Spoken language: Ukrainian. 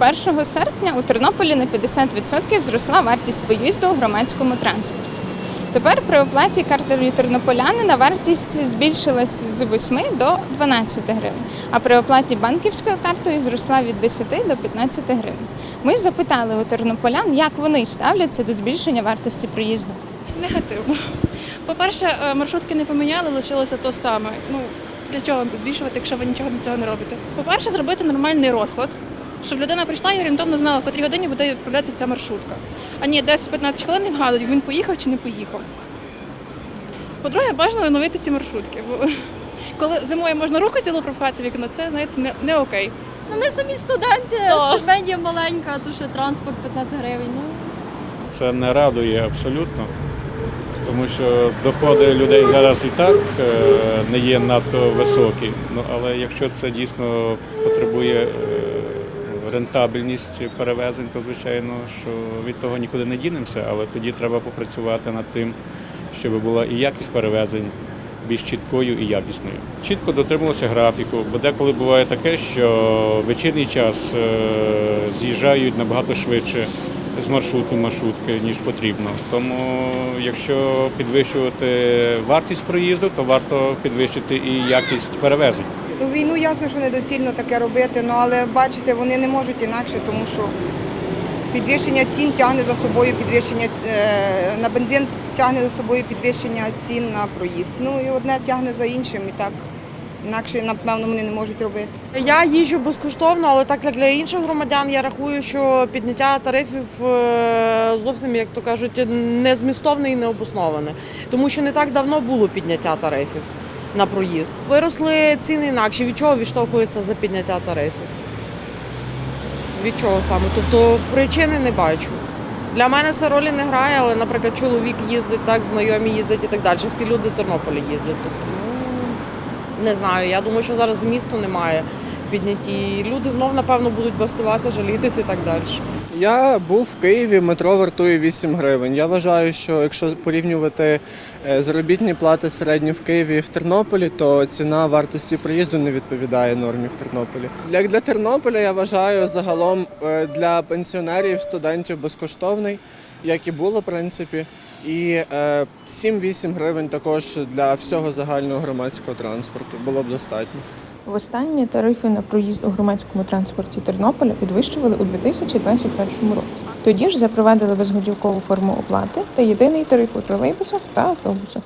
1 серпня у Тернополі на 50% зросла вартість поїзду у громадському транспорті. Тепер при оплаті картою тернополянина вартість збільшилась з 8 до 12 гривень, а при оплаті банківською картою зросла від 10 до 15 гривень. Ми запитали у тернополян, як вони ставляться до збільшення вартості проїзду. Негативно. По-перше, е, маршрутки не поміняли, лишилося то саме. Ну, для чого збільшувати, якщо ви нічого для цього не робите? По-перше, зробити нормальний розклад, щоб людина прийшла і орієнтовно знала, в котрій годині буде відправлятися ця маршрутка. А ні, 10-15 хвилин вгадують, він поїхав чи не поїхав. По-друге, бажано оновити ці маршрутки. Бо коли зимою можна руку цілу пропхати вікно, це знаєте, не, не окей. Ну, ми самі студенти, Так. стипендія маленька, то ще транспорт 15 гривень. Ну, Це не радує абсолютно, тому що доходи людей зараз і так е, не є надто високі. Ну, але якщо це дійсно потребує е, рентабельність перевезень, то звичайно, що від того нікуди не дінемося, але тоді треба попрацювати над тим, щоб була і якість перевезень більш чіткою і якісною. Чітко дотримувалося графіку, бо деколи буває таке, що вечірній час е, з'їжджають набагато швидше з маршруту маршрутки, ніж потрібно. Тому якщо підвищувати вартість проїзду, то варто підвищити і якість перевезень. Ну, війну ясно, що недоцільно таке робити, ну але бачите, вони не можуть інакше, тому що підвищення цін тягне за собою підвищення е, на бензин тягне за собою підвищення цін на проїзд. Ну і одне тягне за іншим, і так інакше, напевно, вони не можуть робити. Я їжджу безкоштовно, але так як для інших громадян я рахую, що підняття тарифів е, зовсім, як то кажуть, не змістовне і не обосноване. Тому що не так давно було підняття тарифів на проїзд. Виросли ціни інакше. Від чого відштовхується за підняття тарифів? Від чого саме? Тобто причини не бачу. Для мене це ролі не грає, але, наприклад, чоловік їздить так, знайомі їздять і так далі. Всі люди в Тернополі їздять. Тобто, ну, не знаю. Я думаю, що зараз змісту немає в піднятті. Люди знов, напевно, будуть бастувати, жалітися і так далі. Я був в Києві, метро вартує 8 гривень. Я вважаю, що якщо порівнювати е, заробітні плати середні в Києві і в Тернополі, то ціна вартості проїзду не відповідає нормі в Тернополі. Як для Тернополя, я вважаю загалом е, для пенсіонерів, студентів безкоштовний, як і було, в принципі. І е, 7-8 гривень також для всього загального громадського транспорту було б достатньо. Востаннє тарифи на проїзд у громадському транспорті Тернополя підвищували у 2021 році. Тоді ж запровадили безготівкову форму оплати та єдиний тариф у тролейбусах та автобусах.